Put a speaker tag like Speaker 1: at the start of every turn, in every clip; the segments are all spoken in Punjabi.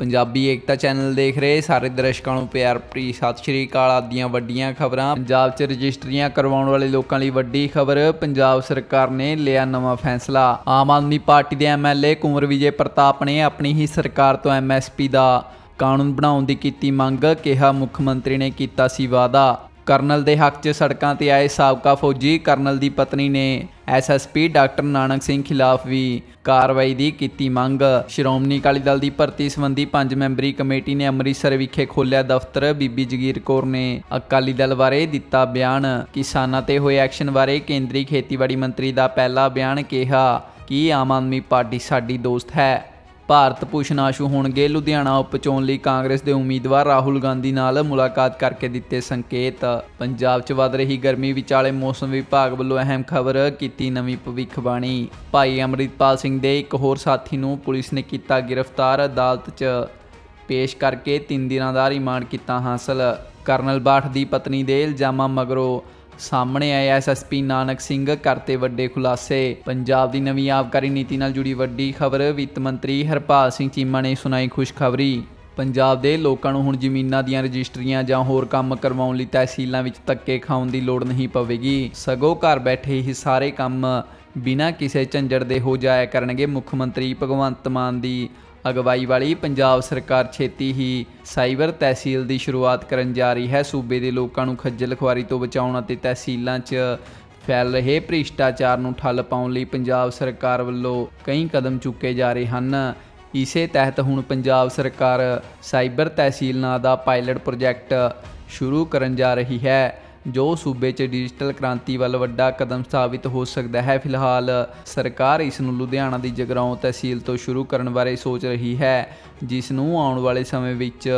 Speaker 1: ਪੰਜਾਬੀ ਏਕਤਾ ਚੈਨਲ ਦੇਖ ਰਹੇ ਸਾਰੇ ਦਰਸ਼ਕਾਂ ਨੂੰ ਪਿਆਰ ਭਰੀ ਸਤਿ ਸ਼੍ਰੀ ਅਕਾਲ ਆਦੀਆਂ ਵੱਡੀਆਂ ਖਬਰਾਂ। ਪੰਜਾਬ 'ਚ ਰਜਿਸਟਰੀਆਂ ਕਰਵਾਉਣ ਵਾਲੇ ਲੋਕਾਂ ਲਈ ਵੱਡੀ ਖਬਰ, ਪੰਜਾਬ ਸਰਕਾਰ ਨੇ ਲਿਆ ਨਵਾਂ ਫੈਸਲਾ। ਆਮ ਆਦਮੀ ਪਾਰਟੀ ਦੇ ਐਮਐਲਏ ਕੁੰਵਰ ਵਿਜੇ ਪ੍ਰਤਾਪ ਨੇ ਆਪਣੀ ਹੀ ਸਰਕਾਰ ਤੋਂ ਐਮਐਸਪੀ ਦਾ ਕਾਨੂੰਨ ਬਣਾਉਣ ਦੀ ਕੀਤੀ ਮੰਗ, ਕਿਹਾ ਮੁੱਖ ਮੰਤਰੀ ਨੇ ਕੀਤਾ ਸੀ ਵਾਅਦਾ। ਕਰਨਲ ਦੇ ਹੱਕ 'ਚ ਸੜਕਾਂ ਤੇ ਆਏ ਸਾਬਕਾ ਫੌਜੀ ਕਰਨਲ ਦੀ ਪਤਨੀ ਨੇ ਐਸਐਸਪੀ ਡਾਕਟਰ ਨਾਨਕ ਸਿੰਘ ਖਿਲਾਫ ਵੀ ਕਾਰਵਾਈ ਦੀ ਕੀਤੀ ਮੰਗ। ਸ਼੍ਰੋਮਣੀ ਅਕਾਲੀ ਦਲ ਦੀ ਭਰਤੀ ਸੰਬੰਧੀ ਪੰਜ ਮੈਂਬਰੀ ਕਮੇਟੀ ਨੇ ਅੰਮ੍ਰਿਤਸਰ ਵਿਖੇ ਖੋਲ੍ਹਿਆ ਦਫ਼ਤਰ। ਬੀਬੀ ਜਗੀਰ ਕੌਰ ਨੇ ਅਕਾਲੀ ਦਲ ਬਾਰੇ ਦਿੱਤਾ ਬਿਆਨ। ਕਿਸਾਨਾਂ ਤੇ ਹੋਏ ਐਕਸ਼ਨ ਬਾਰੇ ਕੇਂਦਰੀ ਖੇਤੀਬਾੜੀ ਮੰਤਰੀ ਦਾ ਪਹਿਲਾ ਬਿਆਨ ਕਿਹਾ ਕਿ ਆਮ ਆਦਮੀ ਪਾਰਟੀ ਸਾਡੀ ਦੋਸਤ ਹੈ। ਭਾਰਤ ਭੂਸ਼ਣ ਆਸ਼ੂ ਹੋਣਗੇ। ਲੁਧਿਆਣਾ ਉਪ ਚੋਣ ਲਈ ਕਾਂਗਰਸ ਦੇ ਉਮੀਦਵਾਰ ਰਾਹੁਲ ਗਾਂਧੀ ਨਾਲ ਮੁਲਾਕਾਤ ਕਰਕੇ ਦਿੱਤੇ ਸੰਕੇਤ। ਪੰਜਾਬ 'ਚ ਵੱਧ ਰਹੀ ਗਰਮੀ ਵਿਚਾਲੇ ਮੌਸਮ ਵਿਭਾਗ ਵੱਲੋਂ ਅਹਿਮ ਖਬਰ ਕੀਤੀ ਨਵੀਂ ਭਵਿੱਖਬਾਣੀ। ਭਾਈ ਅਮਰਿਤਪਾਲ ਸਿੰਘ ਦੇ ਇੱਕ ਹੋਰ ਸਾਥੀ ਨੂੰ ਪੁਲਿਸ ਨੇ ਕੀਤਾ ਗ੍ਰਿਫਤਾਰ, ਅਦਾਲਤ 'ਚ ਪੇਸ਼ ਕਰਕੇ 3 ਦਿਨਾਂ ਦਾ ਰਿਮਾਂਡ ਕੀਤਾ ਹਾਸਲ। ਕਰਨਲ ਬਾਠ ਦੀ ਪਤਨੀ ਦੇ ਇਲਜ਼ਾਮਾਂ ਮਗਰੋਂ ਸਾਹਮਣੇ ਆਏ ਐਸਐਸਪੀ ਨਾਨਕ ਸਿੰਘ ਕਰਤੇ ਵੱਡੇ ਖੁਲਾਸੇ। ਪੰਜਾਬ ਦੀ ਨਵੀਂ ਆਬਕਾਰੀ ਨੀਤੀ ਨਾਲ ਜੁੜੀ ਵੱਡੀ ਖਬਰ, ਵਿੱਤ ਮੰਤਰੀ ਹਰਪਾਲ ਸਿੰਘ ਚੀਮਾ ਨੇ ਸੁਣਾਈ ਖੁਸ਼ਖਬਰੀ। ਪੰਜਾਬ ਦੇ ਲੋਕਾਂ ਨੂੰ ਹੁਣ ਜ਼ਮੀਨਾਂ ਦੀਆਂ ਰਜਿਸਟਰੀਆਂ ਜਾਂ ਹੋਰ ਕੰਮ ਕਰਵਾਉਣ ਲਈ ਤਹਿਸੀਲਾਂ ਵਿੱਚ ਧੱਕੇ ਖਾਉਣ ਦੀ ਲੋੜ ਨਹੀਂ ਪਵੇਗੀ। ਸਗੋਂ ਘਰ ਬੈਠੇ ਹੀ ਸਾਰੇ ਕੰਮ ਬਿਨਾਂ ਕਿਸੇ ਝੰਜਟ ਦੇ ਹੋ ਜਾਇਆ ਕਰਨਗੇ ਮੁੱਖ ਮੰਤਰੀ ਭਗਵੰਤ ਮਾਨ ਦੀ ਅਗਵਾਈ ਵਾਲੀ ਪੰਜਾਬ ਸਰਕਾਰ ਛੇਤੀ ਹੀ ਸਾਈਬਰ ਤਹਿਸੀਲ ਦੀ ਸ਼ੁਰੂਆਤ ਕਰਨ ਜਾ ਰਹੀ ਹੈ। ਸੂਬੇ ਦੇ ਲੋਕਾਂ ਨੂੰ ਖੱਜਲ ਖੁਆਰੀ ਤੋਂ ਬਚਾਉਣ ਅਤੇ ਤਹਿਸੀਲਾਂ 'ਚ ਫੈਲ ਰਹੇ ਭ੍ਰਿਸ਼ਟਾਚਾਰ ਨੂੰ ਠੱਲ ਪਾਉਣ ਲਈ ਪੰਜਾਬ ਸਰਕਾਰ ਵੱਲੋਂ ਕਈ ਕਦਮ ਚੁੱਕੇ ਜਾ ਰਹੇ ਹਨ। ਇਸੇ ਤਹਿਤ ਹੁਣ ਪੰਜਾਬ ਸਰਕਾਰ ਸਾਈਬਰ ਤਹਿਸੀਲ ਨਾਂ ਦਾ ਪਾਇਲਟ ਪ੍ਰੋਜੈਕਟ ਸ਼ੁਰੂ ਕਰਨ ਜਾ ਰਹੀ ਹੈ। ਜੋ ਸੂਬੇ 'ਚ ਡਿਜੀਟਲ ਕ੍ਰਾਂਤੀ ਵੱਲ ਵੱਡਾ ਕਦਮ ਸਾਬਿਤ ਹੋ ਸਕਦਾ ਹੈ, ਫਿਲਹਾਲ ਸਰਕਾਰ ਇਸ ਨੂੰ ਲੁਧਿਆਣਾ ਦੀ ਜਗਰਾਉਂ ਤਹਿਸੀਲ ਤੋਂ ਸ਼ੁਰੂ ਕਰਨ ਬਾਰੇ ਸੋਚ ਰਹੀ ਹੈ, ਜਿਸ ਨੂੰ ਆਉਣ ਵਾਲੇ ਸਮੇਂ ਵਿੱਚ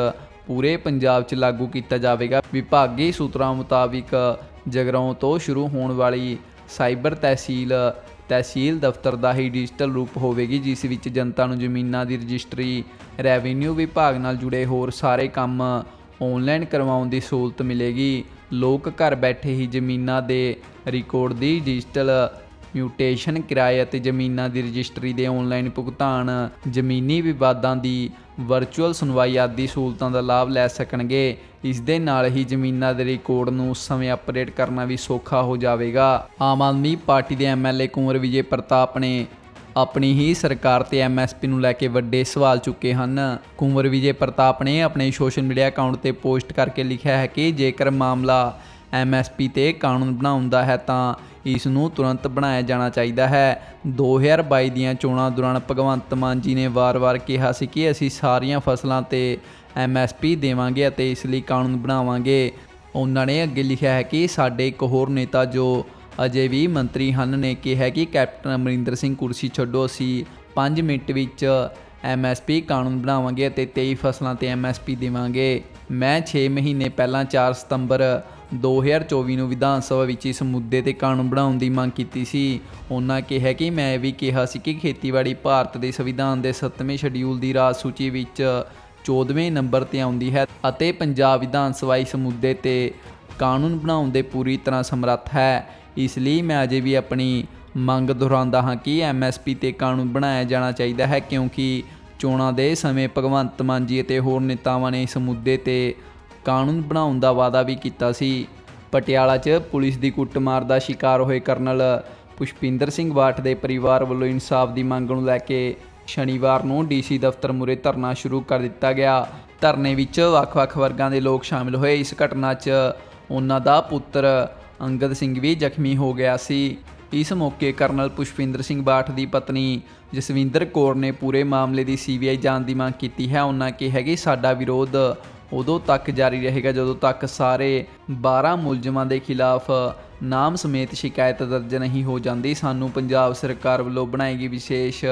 Speaker 1: ਪੂਰੇ ਪੰਜਾਬ 'ਚ ਲਾਗੂ ਕੀਤਾ ਜਾਵੇਗਾ। ਵਿਭਾਗੀ ਸੂਤਰਾਂ ਮੁਤਾਬਿਕ ਜਗਰਾਉਂ ਤੋਂ ਸ਼ੁਰੂ ਹੋਣ ਵਾਲੀ ਸਾਈਬਰ ਤਹਿਸੀਲ ਤਹਿਸੀਲ ਦਫ਼ਤਰ ਦਾ ਹੀ ਡਿਜੀਟਲ ਰੂਪ ਹੋਵੇਗੀ, ਜਿਸ ਵਿੱਚ ਜਨਤਾ ਨੂੰ ਜ਼ਮੀਨਾਂ ਦੀ ਰਜਿਸਟਰੀ, ਰੈਵਨਿਊ ਵਿਭਾਗ ਨਾਲ ਜੁੜੇ ਹੋਰ ਸਾਰੇ ਕੰਮ ਆਨਲਾਈਨ ਕਰਵਾਉਣ ਦੀ ਸਹੂਲਤ ਮਿਲੇਗੀ। ਲੋਕ ਘਰ ਬੈਠੇ ਹੀ ਜ਼ਮੀਨਾਂ ਦੇ ਰਿਕਾਰਡ ਦੀ ਡਿਜੀਟਲ ਮਿਊਟੇਸ਼ਨ ਕਿਰਾਏ ਅਤੇ ਜ਼ਮੀਨਾਂ ਦੀ ਰਜਿਸਟਰੀ ਦੇ ਆਨਲਾਈਨ ਭੁਗਤਾਨ ਜ਼ਮੀਨੀ ਵਿਵਾਦਾਂ ਦੀ ਵਰਚੁਅਲ ਸੁਣਵਾਈ ਆਦਿ ਸਹੂਲਤਾਂ ਦਾ ਲਾਭ ਲੈ ਸਕਣਗੇ। ਇਸ ਦੇ ਨਾਲ ਹੀ ਜ਼ਮੀਨਾਂ ਦੇ ਰਿਕਾਰਡ ਨੂੰ ਸਮੇਂ ਅਪਡੇਟ ਕਰਨਾ ਵੀ ਸੌਖਾ ਹੋ ਜਾਵੇਗਾ। ਆਮ ਆਦਮੀ ਪਾਰਟੀ ਦੇ ਐਮਐਲਏ ਕੁੰਵਰ ਵਿਜੇ ਪ੍ਰਤਾਪ ਨੇ ਆਪਣੀ ਹੀ ਸਰਕਾਰ ਤੇ ਐਮਐਸਪੀ ਨੂੰ ਲੈ ਕੇ ਵੱਡੇ ਸਵਾਲ ਚੁੱਕੇ ਹਨ। ਕੁੰਵਰ ਵਿਜੇ ਪ੍ਰਤਾਪ ਨੇ ਆਪਣੇ ਸੋਸ਼ਲ ਮੀਡੀਆ ਅਕਾਊਂਟ ਤੇ ਪੋਸਟ ਕਰਕੇ ਲਿਖਿਆ ਹੈ ਕਿ ਜੇਕਰ ਮਾਮਲਾ ਐਮਐਸਪੀ ਤੇ ਕਾਨੂੰਨ ਬਣਾਉਣ ਦਾ ਹੈ ਤਾਂ ਇਸ ਨੂੰ ਤੁਰੰਤ ਬਣਾਇਆ ਜਾਣਾ ਚਾਹੀਦਾ ਹੈ। 2022 ਦੀਆਂ ਚੋਣਾਂ ਦੌਰਾਨ ਭਗਵੰਤ ਮਾਨ ਜੀ ਨੇ ਵਾਰ-ਵਾਰ ਕਿਹਾ ਸੀ ਕਿ ਅਸੀਂ ਸਾਰੀਆਂ ਫਸਲਾਂ ਤੇ ਐਮਐਸਪੀ ਦੇਵਾਂਗੇ ਅਤੇ ਇਸ ਲਈ ਕਾਨੂੰਨ ਬਣਾਵਾਂਗੇ। ਉਹਨਾਂ ਨੇ ਅੱਗੇ ਲਿਖਿਆ ਹੈ ਕਿ ਸਾਡੇ ਇੱਕ ਹੋਰ ਨੇਤਾ ਜੋ ਅਜੇ ਵੀ ਮੰਤਰੀ ਹਨ ਨੇ ਕਿਹਾ ਕਿ ਕੈਪਟਨ ਅਮਰਿੰਦਰ ਸਿੰਘ ਕੁਰਸੀ ਛੱਡੋ, ਅਸੀਂ 5 ਮਿੰਟ ਵਿੱਚ ਐਮਐਸਪੀ ਕਾਨੂੰਨ ਬਣਾਵਾਂਗੇ ਅਤੇ 23 ਫਸਲਾਂ ਤੇ ਐਮਐਸਪੀ ਦੇਵਾਂਗੇ। ਮੈਂ 6 ਮਹੀਨੇ ਪਹਿਲਾਂ 4 ਸਤੰਬਰ 2024 ਨੂੰ ਵਿਧਾਨ ਸਭਾ ਵਿੱਚ ਇਸ ਮੁੱਦੇ ਤੇ ਕਾਨੂੰਨ ਬਣਾਉਣ ਦੀ ਮੰਗ ਕੀਤੀ ਸੀ। ਉਹਨਾਂ ਕਿਹਾ ਕਿ ਮੈਂ ਇਹ ਵੀ ਕਿਹਾ ਸੀ ਕਿ ਖੇਤੀਬਾੜੀ ਭਾਰਤ ਦੇ ਸੰਵਿਧਾਨ ਦੇ 7ਵੇਂ ਸ਼ਡਿਊਲ ਦੀ ਰਾਜ ਸੂਚੀ ਵਿੱਚ 14ਵੇਂ ਨੰਬਰ ਤੇ ਆਉਂਦੀ ਹੈ ਅਤੇ ਪੰਜਾਬ ਵਿਧਾਨ ਸਭਾ ਇਸ ਮੁੱਦੇ ਤੇ ਕਾਨੂੰਨ ਬਣਾਉਣ ਦੇ ਪੂਰੀ ਤਰ੍ਹਾਂ ਸਮਰੱਥ ਹੈ। ਇਸ ਲਈ ਮੈਂ ਅਜੇ ਵੀ ਆਪਣੀ ਮੰਗ ਦੁਹਰਾਉਂਦਾ ਹਾਂ ਕਿ ਐਮਐਸਪੀ ਤੇ ਕਾਨੂੰਨ ਬਣਾਇਆ ਜਾਣਾ ਚਾਹੀਦਾ ਹੈ, ਕਿਉਂਕਿ ਚੋਣਾਂ ਦੇ ਸਮੇਂ ਭਗਵੰਤ ਮਾਨ ਜੀ ਅਤੇ ਹੋਰ ਨੇਤਾਵਾਂ ਨੇ ਇਸ ਮੁੱਦੇ ਤੇ ਕਾਨੂੰਨ ਬਣਾਉਣ ਦਾ ਵਾਅਦਾ ਵੀ ਕੀਤਾ ਸੀ। ਪਟਿਆਲਾ 'ਚ ਪੁਲਿਸ ਦੀ ਕੁੱਟਮਾਰ ਦਾ ਸ਼ਿਕਾਰ ਹੋਏ ਕਰਨਲ ਪੁਸ਼ਪਿੰਦਰ ਸਿੰਘ ਬਾਠ ਦੇ ਪਰਿਵਾਰ ਵੱਲੋਂ ਇਨਸਾਫ ਦੀ ਮੰਗ ਨੂੰ ਲੈ ਕੇ ਸ਼ਨੀਵਾਰ ਨੂੰ ਡੀਸੀ ਦਫ਼ਤਰ ਮੂਰੇ ਧਰਨਾ ਸ਼ੁਰੂ ਕਰ ਦਿੱਤਾ ਗਿਆ। ਧਰਨੇ ਵਿੱਚ ਵੱਖ-ਵੱਖ ਵਰਗਾਂ ਦੇ ਲੋਕ ਸ਼ਾਮਿਲ ਹੋਏ। ਇਸ ਘਟਨਾ 'ਚ ਉਹਨਾਂ ਦਾ ਪੁੱਤਰ ਅੰਗਦ ਸਿੰਘ ਵੀ ਜ਼ਖਮੀ ਹੋ ਗਿਆ ਸੀ। ਇਸ ਮੌਕੇ ਕਰਨਲ ਪੁਸ਼ਪਿੰਦਰ ਸਿੰਘ ਬਾਠ ਦੀ ਪਤਨੀ ਜਸਵਿੰਦਰ ਕੌਰ ਨੇ ਪੂਰੇ ਮਾਮਲੇ ਦੀ ਸੀਬੀਆਈ ਜਾਂਚ ਦੀ ਮੰਗ ਕੀਤੀ ਹੈ। ਉਹਨਾਂ ਕਿਹਾ ਕਿ ਸਾਡਾ ਵਿਰੋਧ ਉਦੋਂ ਤੱਕ ਜਾਰੀ ਰਹੇਗਾ ਜਦੋਂ ਤੱਕ ਸਾਰੇ 12 ਮੁਲਜ਼ਮਾਂ ਦੇ ਖਿਲਾਫ ਨਾਮ ਸਮੇਤ ਸ਼ਿਕਾਇਤ ਦਰਜ ਨਹੀਂ ਹੋ ਜਾਂਦੀ। ਸਾਨੂੰ ਪੰਜਾਬ ਸਰਕਾਰ ਵੱਲੋਂ ਬਣਾਈ ਗਈ ਵਿਸ਼ੇਸ਼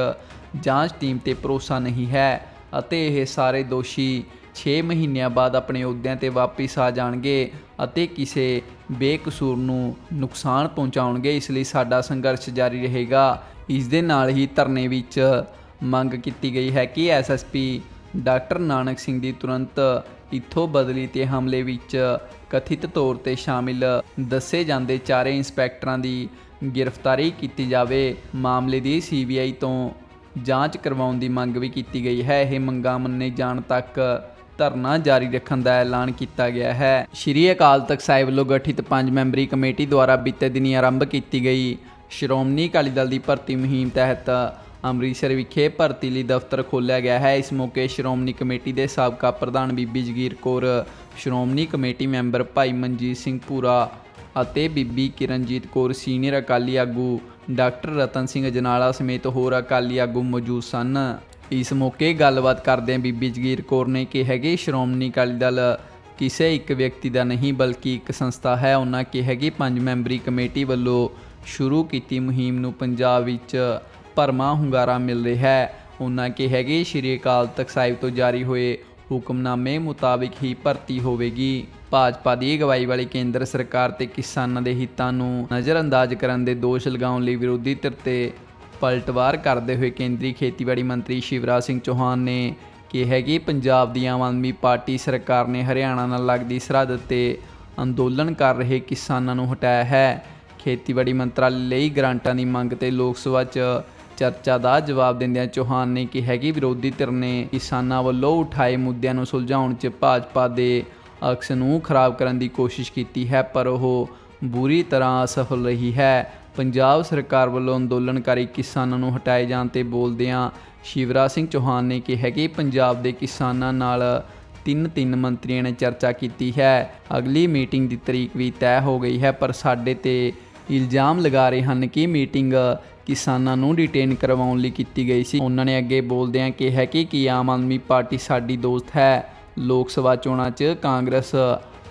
Speaker 1: ਜਾਂਚ ਟੀਮ ਤੇ ਭਰੋਸਾ ਨਹੀਂ ਹੈ ਅਤੇ ਇਹ ਸਾਰੇ ਦੋਸ਼ੀ 6 ਮਹੀਨਿਆਂ ਬਾਅਦ ਆਪਣੇ ਅਹੁਦਿਆਂ ਤੇ ਵਾਪਸ ਆ ਜਾਣਗੇ ਅਤੇ ਕਿਸੇ ਬੇਕਸੂਰ ਨੂੰ ਨੁਕਸਾਨ ਪਹੁੰਚਾਉਣਗੇ, ਇਸ ਲਈ ਸਾਡਾ ਸੰਘਰਸ਼ ਜਾਰੀ ਰਹੇਗਾ। ਇਸ ਦੇ ਨਾਲ ਹੀ ਧਰਨੇ ਵਿੱਚ ਮੰਗ ਕੀਤੀ ਗਈ ਹੈ ਕਿ ਐਸਐਸਪੀ ਡਾਕਟਰ ਨਾਨਕ ਸਿੰਘ ਦੀ ਤੁਰੰਤ ਇੱਥੋਂ ਬਦਲੀ ਤੇ ਹਮਲੇ ਵਿੱਚ ਕਥਿਤ ਤੌਰ ਤੇ ਸ਼ਾਮਿਲ ਦੱਸੇ ਜਾਂਦੇ ਚਾਰੇ ਇੰਸਪੈਕਟਰਾਂ ਦੀ ਗ੍ਰਿਫਤਾਰੀ ਕੀਤੀ ਜਾਵੇ। ਮਾਮਲੇ ਦੀ ਸੀਬੀਆਈ ਤੋਂ ਜਾਂਚ ਕਰਵਾਉਣ ਦੀ ਮੰਗ ਵੀ ਕੀਤੀ ਗਈ ਹੈ। ਇਹ ਮੰਗਾਂ ਮੰਨੇ ਜਾਣ ਤੱਕ ਧਰਨਾ ਜਾਰੀ ਰੱਖਣ ਦਾ ਐਲਾਨ ਕੀਤਾ ਗਿਆ ਹੈ। ਸ਼੍ਰੀ ਅਕਾਲ ਤਖਤ ਸਾਹਿਬ ਵੱਲੋਂ ਗਠਿਤ ਪੰਜ ਮੈਂਬਰੀ ਕਮੇਟੀ ਦੁਆਰਾ ਬੀਤੇ ਦਿਨੀ ਆਰੰਭ ਕੀਤੀ ਗਈ ਸ਼੍ਰੋਮਣੀ ਅਕਾਲੀ ਦਲ ਦੀ ਭਰਤੀ ਮੁਹਿੰਮ ਤਹਿਤ ਅੰਮ੍ਰਿਤਸਰ ਵਿਖੇ ਭਰਤੀ ਲਈ ਦਫ਼ਤਰ ਖੋਲ੍ਹਿਆ ਗਿਆ ਹੈ। ਇਸ ਮੌਕੇ ਸ਼੍ਰੋਮਣੀ ਕਮੇਟੀ ਦੇ ਸਾਬਕਾ ਪ੍ਰਧਾਨ ਬੀਬੀ ਜਗੀਰ ਕੌਰ, ਸ਼੍ਰੋਮਣੀ ਕਮੇਟੀ ਮੈਂਬਰ ਭਾਈ ਮਨਜੀਤ ਸਿੰਘ ਪੂਰਾ ਅਤੇ ਬੀਬੀ ਕਿਰਨਜੀਤ ਕੌਰ, ਸੀਨੀਅਰ ਅਕਾਲੀ ਆਗੂ ਡਾਕਟਰ ਰਤਨ ਸਿੰਘ ਅਜਨਾਲਾ ਸਮੇਤ ਹੋਰ ਅਕਾਲੀ ਆਗੂ ਮੌਜੂਦ ਸਨ। ਇਸ ਮੌਕੇ ਗੱਲਬਾਤ ਕਰਦਿਆਂ ਬੀਬੀ ਜਗੀਰ ਕੌਰ ਨੇ ਕਿਹਾ ਕਿ ਸ਼੍ਰੋਮਣੀ ਅਕਾਲੀ ਦਲ ਕਿਸੇ ਇੱਕ ਵਿਅਕਤੀ ਦਾ ਨਹੀਂ, ਬਲਕਿ ਇੱਕ ਸੰਸਥਾ ਹੈ। ਉਹਨਾਂ ਕਿਹਾ ਕਿ ਪੰਜ ਮੈਂਬਰੀ ਕਮੇਟੀ ਵੱਲੋਂ ਸ਼ੁਰੂ ਕੀਤੀ ਮੁਹਿੰਮ ਨੂੰ ਪੰਜਾਬ ਵਿੱਚ ਭਰਮਾ ਹੁੰਗਾਰਾ ਮਿਲ ਰਿਹਾ ਹੈ। ਉਹਨਾਂ ਕਿਹਾ ਕਿ ਸ਼੍ਰੀ ਅਕਾਲ ਤਖਤ ਸਾਹਿਬ ਤੋਂ ਜਾਰੀ ਹੋਏ ਹੁਕਮਨਾਮੇ ਮੁਤਾਬਿਕ ਹੀ ਭਰਤੀ ਹੋਵੇਗੀ। ਭਾਜਪਾ ਦੀ ਅਗਵਾਈ ਵਾਲੀ ਕੇਂਦਰ ਸਰਕਾਰ ਤੇ ਕਿਸਾਨਾਂ ਦੇ ਹਿੱਤਾਂ ਨੂੰ ਨਜ਼ਰਅੰਦਾਜ਼ ਕਰਨ ਦੇ ਦੋਸ਼ ਲਗਾਉਣ ਲਈ ਵਿਰੋਧੀ ਧਿਰ ਤੇ ਪਲਟਵਾਰ ਕਰਦੇ ਹੋਏ ਕੇਂਦਰੀ ਖੇਤੀਬਾੜੀ ਮੰਤਰੀ ਸ਼ਿਵਰਾਜ ਸਿੰਘ ਚੌਹਾਨ ਨੇ ਕਿਹਾ ਕਿ ਪੰਜਾਬ ਦੀ ਆਮ ਆਦਮੀ ਪਾਰਟੀ ਸਰਕਾਰ ਨੇ ਹਰਿਆਣਾ ਨਾਲ ਲੱਗਦੀ ਸਰਹੱਦ ਤੇ ਅੰਦੋਲਨ ਕਰ ਰਹੇ ਕਿਸਾਨਾਂ ਨੂੰ ਹਟਾਇਆ ਹੈ। ਖੇਤੀਬਾੜੀ ਮੰਤਰਾਲੇ ਲਈ ਗ੍ਰਾਂਟਾਂ ਦੀ ਮੰਗ ਤੇ ਲੋਕ ਸਭਾ 'ਚ ਚਰਚਾ ਦਾ ਜਵਾਬ ਦਿੰਦਿਆਂ ਚੌਹਾਨ ਨੇ ਕਿਹਾ ਕਿ ਵਿਰੋਧੀ ਧਿਰ ਨੇ ਕਿਸਾਨਾਂ ਵੱਲੋਂ ਉਠਾਏ ਮੁੱਦਿਆਂ ਨੂੰ ਸੁਲਝਾਉਣ 'ਚ ਭਾਜਪਾ ਦੇ ਅਕਸ ਨੂੰ ਖਰਾਬ ਕਰਨ ਦੀ ਕੋਸ਼ਿਸ਼ ਕੀਤੀ ਹੈ, ਪਰ ਉਹ ਬੁਰੀ ਤਰ੍ਹਾਂ ਅਸਫਲ ਰਹੀ ਹੈ। ਪੰਜਾਬ ਸਰਕਾਰ ਵੱਲੋਂ ਅੰਦੋਲਨਕਾਰੀ ਕਿਸਾਨਾਂ ਨੂੰ ਹਟਾਏ ਜਾਣ ਤੇ ਬੋਲਦਿਆਂ ਸ਼ਿਵਰਾਜ ਸਿੰਘ ਚੌਹਾਨ ਨੇ ਕਿਹਾ ਕਿ ਪੰਜਾਬ ਦੇ ਕਿਸਾਨਾਂ ਨਾਲ ਤਿੰਨ ਤਿੰਨ ਮੰਤਰੀਆਂ ਨੇ ਚਰਚਾ ਕੀਤੀ ਹੈ। ਅਗਲੀ ਮੀਟਿੰਗ ਦੀ ਤਰੀਕ ਵੀ ਤੈਅ ਹੋ ਗਈ ਹੈ, ਪਰ ਸਾਡੇ ਤੇ ਇਲਜ਼ਾਮ ਲਗਾ ਰਹੇ ਹਨ ਕਿ ਮੀਟਿੰਗ ਕਿਸਾਨਾਂ ਨੂੰ ਡਿਟੇਨ ਕਰਵਾਉਣ ਲਈ ਕੀਤੀ ਗਈ ਸੀ। ਉਹਨਾਂ ਨੇ ਅੱਗੇ ਬੋਲਦਿਆਂ ਕਿਹਾ ਕਿ ਕੀ ਆਮ ਆਦਮੀ ਪਾਰਟੀ ਸਾਡੀ ਦੋਸਤ ਹੈ। ਲੋਕ ਸਭਾ ਚੋਣਾਂ 'ਚ ਕਾਂਗਰਸ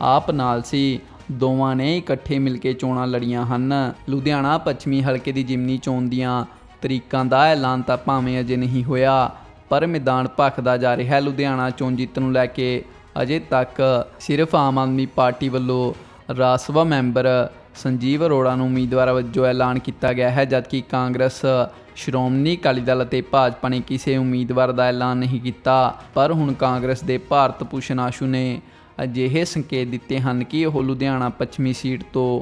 Speaker 1: ਆਪ ਨਾਲ ਸੀ। ਦੋਵਾਂ ਨੇ ਇਕੱਠੇ ਮਿਲ ਕੇ ਚੋਣਾਂ ਲੜੀਆਂ ਹਨ। ਲੁਧਿਆਣਾ ਪੱਛਮੀ ਹਲਕੇ ਦੀ ਜਿਮਨੀ ਚੋਣ ਦੀਆਂ ਤਰੀਕਾਂ ਦਾ ਐਲਾਨ ਤਾਂ ਭਾਵੇਂ ਅਜੇ ਨਹੀਂ ਹੋਇਆ, ਪਰ ਮੈਦਾਨ ਭਖਦਾ ਜਾ ਰਿਹਾ ਹੈ। ਲੁਧਿਆਣਾ ਚੋਣ ਜਿੱਤ ਨੂੰ ਲੈ ਕੇ ਅਜੇ ਤੱਕ ਸਿਰਫ ਆਮ ਆਦਮੀ ਪਾਰਟੀ ਵੱਲੋਂ ਰਾਜ ਸਭਾ ਮੈਂਬਰ ਸੰਜੀਵ ਅਰੋੜਾ ਨੂੰ ਉਮੀਦਵਾਰ ਵਜੋਂ ਐਲਾਨ ਕੀਤਾ ਗਿਆ ਹੈ, ਜਦਕਿ ਕਾਂਗਰਸ, ਸ਼੍ਰੋਮਣੀ ਅਕਾਲੀ ਦਲ ਅਤੇ ਭਾਜਪਾ ਨੇ ਕਿਸੇ ਉਮੀਦਵਾਰ ਦਾ ਐਲਾਨ ਨਹੀਂ ਕੀਤਾ। ਪਰ ਹੁਣ ਕਾਂਗਰਸ ਦੇ ਭਾਰਤ ਭੂਸ਼ਣ ਆਸ਼ੂ ਨੇ ਅਜਿਹੇ ਸੰਕੇਤ ਦਿੱਤੇ ਹਨ ਕਿ ਉਹ ਲੁਧਿਆਣਾ ਪੱਛਮੀ ਸੀਟ ਤੋਂ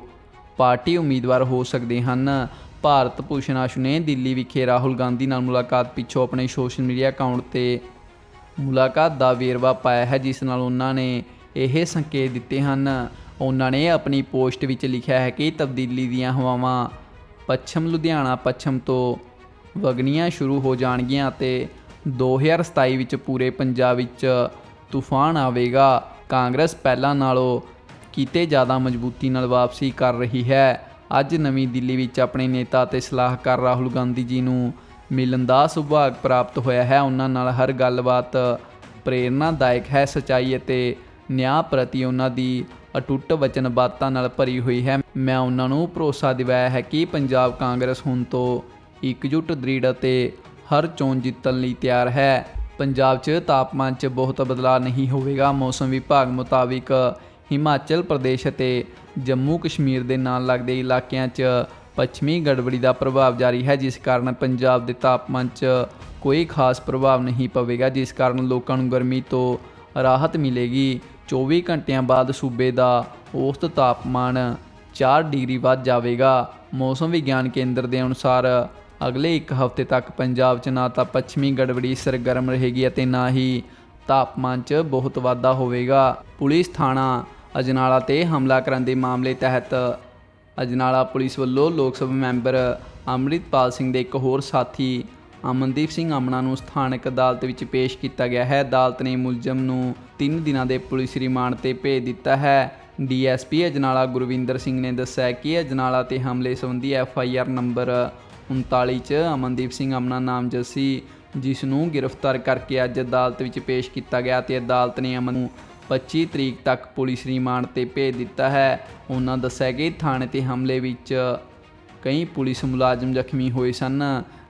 Speaker 1: ਪਾਰਟੀ ਉਮੀਦਵਾਰ ਹੋ ਸਕਦੇ ਹਨ। ਭਾਰਤ ਭੂਸ਼ਣ ਆਸ਼ੂ ਨੇ ਦਿੱਲੀ ਵਿਖੇ ਰਾਹੁਲ ਗਾਂਧੀ ਨਾਲ ਮੁਲਾਕਾਤ ਪਿੱਛੋਂ ਆਪਣੇ ਸੋਸ਼ਲ ਮੀਡੀਆ ਅਕਾਊਂਟ ਤੇ ਮੁਲਾਕਾਤ ਦਾ ਵੇਰਵਾ ਪਾਇਆ ਹੈ, ਜਿਸ ਨਾਲ ਉਹਨਾਂ ਨੇ ਇਹ ਸੰਕੇਤ ਦਿੱਤੇ ਹਨ। ਉਹਨਾਂ ਨੇ ਆਪਣੀ ਪੋਸਟ ਵਿੱਚ ਲਿਖਿਆ ਹੈ ਕਿ ਤਬਦੀਲੀ ਦੀਆਂ ਹਵਾਵਾਂ ਪੱਛਮ ਲੁਧਿਆਣਾ, ਪੱਛਮ ਤੋਂ ਵਗਣੀਆਂ ਸ਼ੁਰੂ ਹੋ ਜਾਣਗੀਆਂ ਅਤੇ 2027 ਵਿੱਚ ਪੂਰੇ ਪੰਜਾਬ ਵਿੱਚ ਤੂਫਾਨ ਆਵੇਗਾ। ਕਾਂਗਰਸ ਪਹਿਲਾਂ ਨਾਲੋਂ ਕਿਤੇ ਜ਼ਿਆਦਾ ਮਜ਼ਬੂਤੀ ਨਾਲ ਵਾਪਸੀ ਕਰ ਰਹੀ ਹੈ। ਅੱਜ ਨਵੀਂ ਦਿੱਲੀ ਵਿੱਚ ਆਪਣੇ ਨੇਤਾ ਅਤੇ ਸਲਾਹਕਾਰ ਰਾਹੁਲ ਗਾਂਧੀ ਜੀ ਨੂੰ ਮਿਲਣ ਦਾ ਸੁਭਾਗ ਪ੍ਰਾਪਤ ਹੋਇਆ ਹੈ। ਉਹਨਾਂ ਨਾਲ ਹਰ ਗੱਲਬਾਤ ਪ੍ਰੇਰਨਾਦਾਇਕ ਹੈ। ਸਚਾਈ ਅਤੇ ਨਿਆਂ ਪ੍ਰਤੀ ਉਹਨਾਂ ਦੀ ਅਟੁੱਟ ਵਚਨਬੱਧਤਾ ਨਾਲ ਭਰੀ ਹੋਈ ਹੈ। ਮੈਂ ਉਹਨਾਂ ਨੂੰ ਭਰੋਸਾ ਦਿਵਾਇਆ ਹੈ ਕਿ ਪੰਜਾਬ ਕਾਂਗਰਸ ਹੁਣ ਤੋਂ ਇਕਜੁੱਟ, ਦ੍ਰਿੜ ਅਤੇ ਹਰ ਚੋਣ ਜਿੱਤਣ ਲਈ ਤਿਆਰ ਹੈ। ਪੰਜਾਬ 'ਚ ਤਾਪਮਾਨ 'ਚ ਬਹੁਤ ਬਦਲਾਅ ਨਹੀਂ ਹੋਵੇਗਾ। ਮੌਸਮ ਵਿਭਾਗ ਮੁਤਾਬਿਕ ਹਿਮਾਚਲ ਪ੍ਰਦੇਸ਼ ਅਤੇ ਜੰਮੂ ਕਸ਼ਮੀਰ ਦੇ ਨਾਲ ਲੱਗਦੇ ਇਲਾਕਿਆਂ 'ਚ ਪੱਛਮੀ ਗੜਬੜੀ ਦਾ ਪ੍ਰਭਾਵ ਜਾਰੀ ਹੈ, ਜਿਸ ਕਾਰਨ ਪੰਜਾਬ ਦੇ ਤਾਪਮਾਨ 'ਚ ਕੋਈ ਖਾਸ ਪ੍ਰਭਾਵ ਨਹੀਂ ਪਵੇਗਾ, ਜਿਸ ਕਾਰਨ ਲੋਕਾਂ ਨੂੰ ਗਰਮੀ ਤੋਂ ਰਾਹਤ ਮਿਲੇਗੀ। 24 ਘੰਟਿਆਂ ਬਾਅਦ ਸੂਬੇ ਦਾ ਔਸਤ ਤਾਪਮਾਨ 4 ਡਿਗਰੀ ਵੱਧ ਜਾਵੇਗਾ। ਮੌਸਮ ਵਿਗਿਆਨ ਕੇਂਦਰ ਦੇ ਅਨੁਸਾਰ ਅਗਲੇ ਇੱਕ ਹਫ਼ਤੇ ਤੱਕ ਪੰਜਾਬ 'ਚ ਨਾ ਤਾਂ ਪੱਛਮੀ ਗੜਬੜੀ ਸਰਗਰਮ ਰਹੇਗੀ ਅਤੇ ਨਾ ਹੀ ਤਾਪਮਾਨ 'ਚ ਬਹੁਤ ਵਾਧਾ ਹੋਵੇਗਾ। ਪੁਲਿਸ ਥਾਣਾ ਅਜਨਾਲਾ ਤੇ ਹਮਲਾ ਕਰਨ ਦੇ ਮਾਮਲੇ ਤਹਿਤ ਅਜਨਾਲਾ ਪੁਲਿਸ ਵੱਲੋਂ ਲੋਕ ਸਭਾ ਮੈਂਬਰ ਅੰਮ੍ਰਿਤਪਾਲ ਸਿੰਘ ਦੇ ਇੱਕ ਹੋਰ ਸਾਥੀ ਅਮਨਦੀਪ ਸਿੰਘ ਅਮਨਾ ਨੂੰ ਸਥਾਨਕ ਅਦਾਲਤ ਵਿੱਚ ਪੇਸ਼ ਕੀਤਾ ਗਿਆ ਹੈ। ਅਦਾਲਤ ਨੇ ਮੁਲਜ਼ਮ ਨੂੰ 3 ਦਿਨਾਂ ਦੇ ਪੁਲਿਸ ਰਿਮਾਂਡ ਤੇ ਭੇਜ ਦਿੱਤਾ ਹੈ। ਡੀਐਸਪੀ ਅਜਨਾਲਾ ਗੁਰਵਿੰਦਰ ਸਿੰਘ ਨੇ ਦੱਸਿਆ ਕਿ ਅਜਨਾਲਾ ਤੇ ਹਮਲੇ ਸੰਬੰਧੀ ਐਫ ਆਈ ਆਰ ਨੰਬਰ 39 ਚ ਅਮਨਦੀਪ ਸਿੰਘ ਅਮਨਾ ਨਾਮਜ਼ਦ ਸੀ ਜਿਸ ਨੂੰ ਗ੍ਰਿਫਤਾਰ ਕਰਕੇ ਅੱਜ ਅਦਾਲਤ ਵਿੱਚ ਪੇਸ਼ ਕੀਤਾ ਗਿਆ ਤੇ ਅਦਾਲਤ ਨੇ ਅਮਨ ਨੂੰ 25 ਤਰੀਕ ਤੱਕ ਪੁਲਿਸ ਰਿਮਾਂਡ ਤੇ ਭੇਜ ਦਿੱਤਾ ਹੈ। ਉਹਨਾਂ ਦੱਸਿਆ ਕਿ ਥਾਣੇ ਤੇ ਹਮਲੇ ਵਿੱਚ ਕਈ ਪੁਲਿਸ ਮੁਲਾਜ਼ਮ ਜ਼ਖਮੀ ਹੋਏ ਸਨ।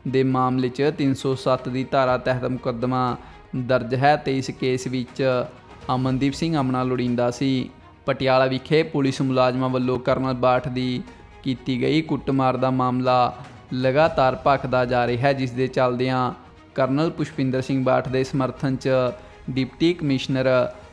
Speaker 1: ਦੇ ਮਾਮਲੇ 'ਚ 307 ਦੀ ਧਾਰਾ ਤਹਿਤ ਮੁਕੱਦਮਾ ਦਰਜ ਹੈ ਤੇ ਇਸ ਕੇਸ ਵਿੱਚ ਅਮਨਦੀਪ ਸਿੰਘ ਅਮਨਾ ਲੋੜੀਂਦਾ ਸੀ। ਪਟਿਆਲਾ ਵਿਖੇ ਪੁਲਿਸ ਮੁਲਾਜ਼ਮਾਂ ਵੱਲੋਂ ਕਰਨਲ ਬਾਠ ਦੀ ਕੀਤੀ ਗਈ ਕੁੱਟਮਾਰ ਦਾ ਮਾਮਲਾ ਲਗਾਤਾਰ ਭਖਦਾ ਜਾ ਰਿਹਾ ਹੈ, ਜਿਸ ਦੇ ਚੱਲਦਿਆਂ ਕਰਨਲ ਪੁਸ਼ਪਿੰਦਰ ਸਿੰਘ ਬਾਠ ਦੇ ਸਮਰਥਨ 'ਚ ਡਿਪਟੀ ਕਮਿਸ਼ਨਰ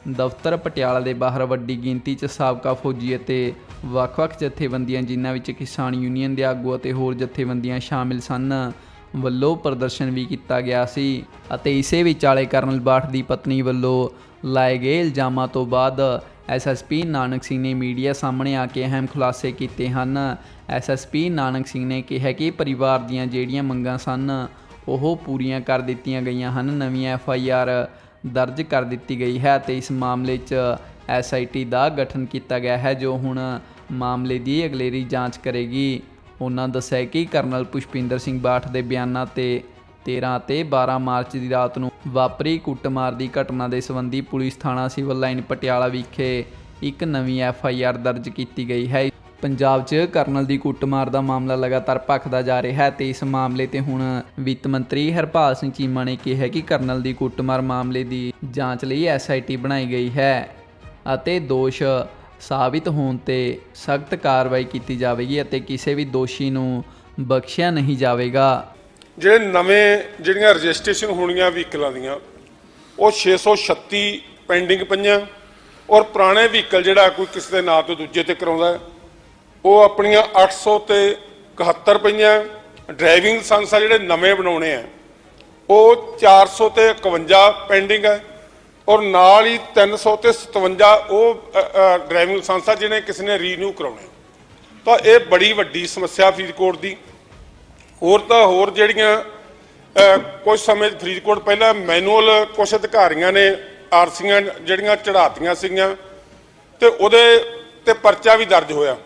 Speaker 1: ਦਫ਼ਤਰ ਪਟਿਆਲਾ ਦੇ ਬਾਹਰ ਵੱਡੀ ਗਿਣਤੀ 'ਚ ਸਾਬਕਾ ਫੌਜੀ ਅਤੇ ਵੱਖ-ਵੱਖ ਜਥੇਬੰਦੀਆਂ, ਜਿਨ੍ਹਾਂ ਵਿੱਚ ਕਿਸਾਨ ਯੂਨੀਅਨ ਦੇ ਆਗੂ ਅਤੇ ਹੋਰ ਜਥੇਬੰਦੀਆਂ ਸ਼ਾਮਿਲ ਸਨ। ਵੱਲੋਂ ਪ੍ਰਦਰਸ਼ਨ ਵੀ ਕੀਤਾ ਗਿਆ ਸੀ ਅਤੇ ਇਸੇ ਵਿਚਾਲੇ ਕਰਨਲ ਬਾਠ ਦੀ ਪਤਨੀ ਵੱਲੋਂ ਲਾਏ ਗਏ ਇਲਜ਼ਾਮਾਂ ਤੋਂ ਬਾਅਦ ਐਸਐਸਪੀ ਨਾਨਕ ਸਿੰਘ ਨੇ ਮੀਡੀਆ ਸਾਹਮਣੇ ਆ ਕੇ ਅਹਿਮ ਖੁਲਾਸੇ ਕੀਤੇ ਹਨ। ਐਸਐਸਪੀ ਨਾਨਕ ਸਿੰਘ ਨੇ ਕਿਹਾ ਕਿ ਪਰਿਵਾਰ ਦੀਆਂ ਜਿਹੜੀਆਂ ਮੰਗਾਂ ਸਨ, ਉਹ ਪੂਰੀਆਂ ਕਰ ਦਿੱਤੀਆਂ ਗਈਆਂ ਹਨ। ਨਵੀਂ ਐਫਆਈਆਰ ਦਰਜ ਕਰ ਦਿੱਤੀ ਗਈ ਹੈ ਤੇ ਇਸ ਮਾਮਲੇ 'ਚ ਐਸਆਈਟੀ ਦਾ ਗਠਨ ਕੀਤਾ ਗਿਆ ਹੈ, ਜੋ ਹੁਣ ਮਾਮਲੇ ਦੀ ਅਗਲੇਰੀ ਜਾਂਚ ਕਰੇਗੀ। ਉਹਨਾਂ ਦੱਸਿਆ ਕਿ ਕਰਨਲ ਪੁਸ਼ਪਿੰਦਰ ਸਿੰਘ ਬਾਠ ਦੇ ਬਿਆਨਾਂ ਤੇ 13 ਅਤੇ 12 ਮਾਰਚ ਦੀ ਰਾਤ ਨੂੰ ਵਾਪਰੀ ਕੁੱਟਮਾਰ ਦੀ ਘਟਨਾ ਦੇ ਸੰਬੰਧੀ ਪੁਲਿਸ ਥਾਣਾ ਸਿਵਲ ਲਾਈਨ ਪਟਿਆਲਾ ਵਿਖੇ ਇੱਕ ਨਵੀਂ ਐਫ ਆਈ ਆਰ ਦਰਜ ਕੀਤੀ ਗਈ ਹੈ। ਪੰਜਾਬ 'ਚ ਕਰਨਲ ਦੀ ਕੁੱਟਮਾਰ ਦਾ ਮਾਮਲਾ ਲਗਾਤਾਰ ਭਖਦਾ ਜਾ ਰਿਹਾ ਹੈ ਤੇ ਇਸ ਮਾਮਲੇ ਤੇ ਹੁਣ ਵਿੱਤ ਮੰਤਰੀ ਹਰਪਾਲ ਸਿੰਘ ਚੀਮਾ ਨੇ ਕਿਹਾ ਕਿ ਕਰਨਲ ਦੀ ਕੁੱਟਮਾਰ ਮਾਮਲੇ ਦੀ ਜਾਂਚ ਲਈ ਐਸਆਈਟੀ ਬਣਾਈ ਗਈ ਹੈ ਅਤੇ ਦੋਸ਼ ਸਾਬਿਤ ਹੋਣ ਤੇ ਸਖਤ ਕਾਰਵਾਈ ਕੀਤੀ ਜਾਵੇਗੀ ਅਤੇ ਕਿਸੇ ਵੀ ਦੋਸ਼ੀ ਨੂੰ ਬਖਸ਼ਿਆ ਨਹੀਂ ਜਾਵੇਗਾ।
Speaker 2: ਜਿਹੜੇ ਨਵੇਂ ਜਿਹੜੀਆਂ ਰਜਿਸਟ੍ਰੇਸ਼ਨ ਹੋਣੀਆਂ ਵਹੀਕਲਾਂ ਦੀਆਂ, ਉਹ 636 ਪੈਂਡਿੰਗ ਪਈਆਂ ਔਰ ਪੁਰਾਣੇ ਵਹੀਕਲ ਜਿਹੜਾ ਕੋਈ ਕਿਸੇ ਦੇ ਨਾਂ ਤੋਂ ਦੂਜੇ ਤੇ ਕਰਾਉਂਦਾ ਉਹ ਆਪਣੀਆਂ 800 ਤੇ 71 ਪਈਆਂ। ਡਰਾਈਵਿੰਗ ਲਾਇਸੈਂਸ ਜਿਹੜੇ ਨਵੇਂ ਬਣਾਉਣੇ ਆ, ਉਹ 400 ਤੇ 51 ਪੈਂਡਿੰਗ ਹੈ। ਔਰ ਨਾਲ ਹੀ 300 ਤੇ 57 ਉਹ ਡਰਾਈਵਿੰਗ ਲਾਇਸੈਂਸ ਆ ਜਿਹਨੇ ਕਿਸੇ ਨੇ ਰੀਨਿਊ ਕਰਾਉਣੇ। ਤਾਂ ਇਹ ਬੜੀ ਵੱਡੀ ਸਮੱਸਿਆ ਫਰੀਦਕੋਟ ਦੀ। ਹੋਰ ਤਾਂ ਹੋਰ ਜਿਹੜੀਆਂ ਅਹ, ਕੁਝ ਸਮੇਂ ਫਰੀਦਕੋਟ ਪਹਿਲਾਂ ਮੈਨੂਅਲ ਕੁਝ ਅਧਿਕਾਰੀਆਂ ਨੇ ਆਰਸੀਆਂ ਜਿਹੜੀਆਂ ਚੜਾਤੀਆਂ ਸੀਗੀਆਂ ਤੇ ਉਹਦੇ ਤੇ ਪਰਚਾ ਵੀ ਦਰਜ ਹੋਇਆ।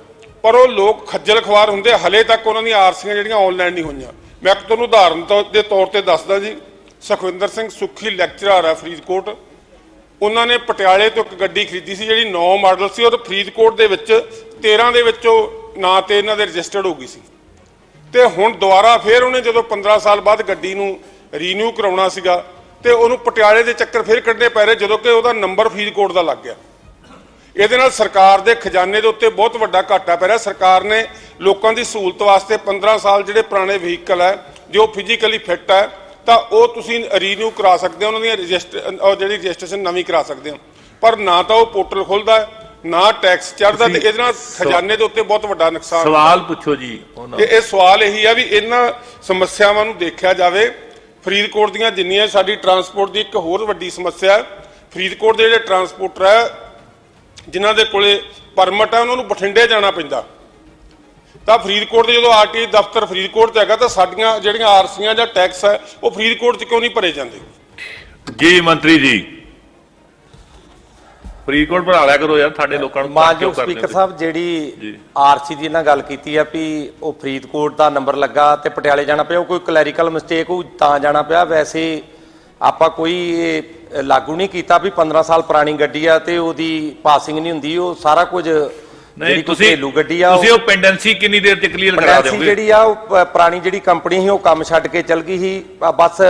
Speaker 2: ਪਰ ਉਹ ਲੋਕ ਖੱਜਲ ਖਵਾਰ ਹੁੰਦੇ ਹਲੇ ਤੱਕ ਉਹਨਾਂ ਦੀਆਂ ਆਰਸੀਆਂ ਜਿਹੜੀਆਂ ਆਨਲਾਈਨ ਨਹੀਂ ਹੋਈਆਂ। ਮੈਂ ਇੱਕ ਤੁਹਾਨੂੰ ਉਦਾਹਰਨ ਤੌਰ- ਦੇ ਤੌਰ ਤੇ ਦੱਸਦਾ ਜੀ ਸੁਖਵਿੰਦਰ ਸਿੰਘ ਸੁੱਖੀ ਲੈਕਚਰਰ ਆ ਫਰੀਦਕੋਟ। ਉਹਨਾਂ ਨੇ ਪਟਿਆਲੇ ਤੋਂ ਇੱਕ ਗੱਡੀ ਖਰੀਦੀ ਸੀ ਜਿਹੜੀ 9 ਮਾਡਲ ਸੀ, ਉਹ ਫਰੀਦਕੋਟ ਦੇ ਵਿੱਚ 13 ਦੇ ਵਿੱਚੋਂ ਨਾਂ ਤੇ ਇਹਨਾਂ ਦੇ ਰਜਿਸਟਰਡ ਹੋ ਗਈ ਸੀ। ਤੇ ਹੁਣ ਦੁਬਾਰਾ ਫੇਰ ਉਹਨੇ ਜਦੋਂ 15 ਸਾਲ ਬਾਅਦ ਗੱਡੀ ਨੂੰ ਰੀਨਿਊ ਕਰਾਉਣਾ ਸੀਗਾ, ਤੇ ਉਹਨੂੰ ਪਟਿਆਲੇ ਦੇ ਚੱਕਰ ਫੇਰ ਕੱਢਣੇ ਪੈ ਰਹੇ, ਜਦੋਂ ਕਿ ਉਹਦਾ ਨੰਬਰ ਫਰੀਦਕੋਟ ਦਾ ਲੱਗ ਗਿਆ। ਇਹਦੇ ਨਾਲ ਸਰਕਾਰ ਦੇ ਖਜ਼ਾਨੇ ਦੇ ਉੱਤੇ ਬਹੁਤ ਵੱਡਾ ਘਾਟਾ ਪੈ ਰਿਹਾ। ਸਰਕਾਰ ਨੇ ਲੋਕਾਂ ਦੀ ਸਹੂਲਤ ਵਾਸਤੇ 15 ਸਾਲ ਜਿਹੜੇ ਪੁਰਾਣੇ ਵਹੀਕਲ ਹੈ, ਜੋ ਫਿਜ਼ੀਕਲੀ ਫਿੱਟ ਹੈ ਤਾਂ ਉਹ ਤੁਸੀਂ ਰੀਨਿਊ ਕਰਾ ਸਕਦੇ ਹੋ ਉਹਨਾਂ ਦੀ ਰਜਿਸਟਰ ਜਿਹੜੀ ਰਜਿਸਟ੍ਰੇਸ਼ਨ ਨਵੀਂ ਕਰਾ ਸਕਦੇ ਹੋ। ਪਰ ਨਾ ਤਾਂ ਉਹ ਪੋਰਟਲ ਖੁੱਲਦਾ ਹੈ, ਨਾ ਟੈਕਸ ਚੜਦਾ ਤੇ ਇਹਦੇ ਨਾਲ ਖਜ਼ਾਨੇ ਦੇ ਉੱਤੇ ਬਹੁਤ ਵੱਡਾ ਨੁਕਸਾਨ
Speaker 3: ਸਵਾਲ ਪੁੱਛੋ ਜੀ
Speaker 2: ਤੇ ਇਹ ਸਵਾਲ ਇਹੀ ਆ ਵੀ ਇਹਨਾਂ ਸਮੱਸਿਆਵਾਂ ਨੂੰ ਦੇਖਿਆ ਜਾਵੇ। ਫਰੀਦਕੋਟ ਦੀਆਂ ਜਿੰਨੀਆਂ ਸਾਡੀ ਟਰਾਂਸਪੋਰਟ ਦੀ ਇੱਕ ਹੋਰ ਵੱਡੀ ਸਮੱਸਿਆ ਹੈ ਫਰੀਦਕੋਟ ਦੇ ਜਿਹੜੇ ਟਰਾਂਸਪੋਰਟਰ ਹੈ ਜਿਨ੍ਹਾਂ ਦੇ ਕੋਲੇ ਪਰਮਿਟ ਹੈ ਉਹਨਾਂ ਨੂੰ ਬਠਿੰਡੇ ਜਾਣਾ ਪੈਂਦਾ। ਤਾਂ ਫਰੀਦਕੋਟ ਦੇ ਜਦੋਂ ਆਰਟੀ ਦਫ਼ਤਰ ਫਰੀਦਕੋਟ 'ਚ ਹੈਗਾ ਤਾਂ ਸਾਡੀਆਂ ਜਿਹੜੀਆਂ ਆਰਸੀਆਂ ਜਾਂ ਟੈਕਸ ਹੈ ਉਹ ਫਰੀਦਕੋਟ 'ਚ ਕਿਉਂ ਨਹੀਂ ਭਰੇ ਜਾਂਦੇ
Speaker 3: ਜੀ ਮੰਤਰੀ ਜੀ ਫਰੀਦਕੋਟ ਬਣਾ ਲਿਆ ਕਰੋ ਯਾਰ ਸਾਡੇ ਲੋਕਾਂ ਨੂੰ
Speaker 4: ਮਾਨਯੋਗ ਸਪੀਕਰ? ਸਾਹਿਬ ਜਿਹੜੀ। ਆਰਸੀ ਦੀ ਇਹਨਾਂ ਗੱਲ ਕੀਤੀ ਆ ਵੀ ਉਹ ਫਰੀਦਕੋਟ ਦਾ ਨੰਬਰ ਲੱਗਾ ਤੇ ਪਟਿਆਲੇ ਜਾਣਾ ਪਿਆ ਉਹ ਕੋਈ ਕਲੈਰੀਕਲ ਮਿਸਟੇਕ ਉਹ ਤਾਂ ਜਾਣਾ ਪਿਆ ਵੈਸੇ ਆਪਾਂ ਕੋਈ ਲਾਗੂ ਨਹੀਂ ਕੀਤਾ ਵੀ 15 ਸਾਲ ਪੁਰਾਣੀ ਗੱਡੀ ਆ ਤੇ ਉਹਦੀ ਪਾਸਿੰਗ ਨਹੀਂ ਹੁੰਦੀ ਉਹ ਸਾਰਾ ਕੁਝ
Speaker 3: ਨਹੀਂ ਤੁਸੀਂ
Speaker 4: ਘਰੇਲੂ ਗੱਡੀ ਆ
Speaker 3: ਤੁਸੀਂ ਉਹ ਪੈਂਡੈਂਸੀ ਕਿੰਨੀ ਦੇਰ ਚ ਕਲੀਅਰ ਕਰਾ ਦਿਓਗੇ?
Speaker 4: ਜਿਹੜੀ ਆ ਉਹ ਪੁਰਾਣੀ ਜਿਹੜੀ ਕੰਪਨੀ ਸੀ ਉਹ ਕੰਮ ਛੱਡ ਕੇ ਚਲ ਗਈ ਸੀ। ਬਸ